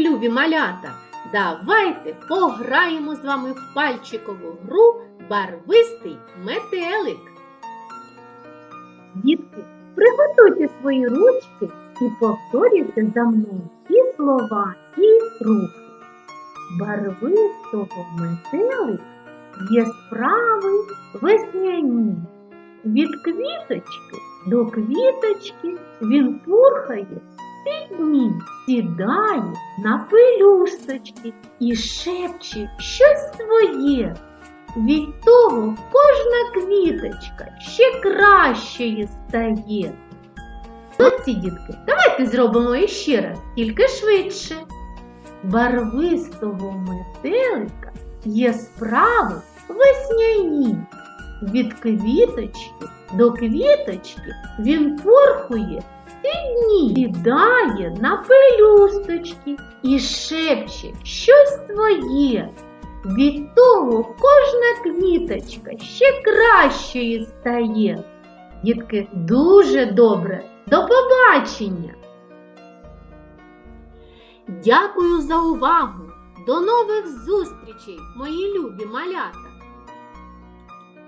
любі малята, давайте пограємо з вами в пальчикову гру барвистий метелик. Дітки, приготуйте свої ручки і повторюйте за мною і слова, і рухи. Барвистого метелик є справи весняні. Від квіточки до квіточки він пурхає сідає на пелюсточки і шепче щось своє. Від того кожна квіточка ще кращою стає. Молодці, дітки, давайте зробимо іще раз, тільки швидше. Барвистого метелика є справи весняні. Від квіточки до квіточки він порхує дні, сідає на пелюсточки і шепче щось своє. Від того кожна квіточка ще кращою стає. Дітки, дуже добре. До побачення! Дякую за увагу! До нових зустрічей, мої любі малята!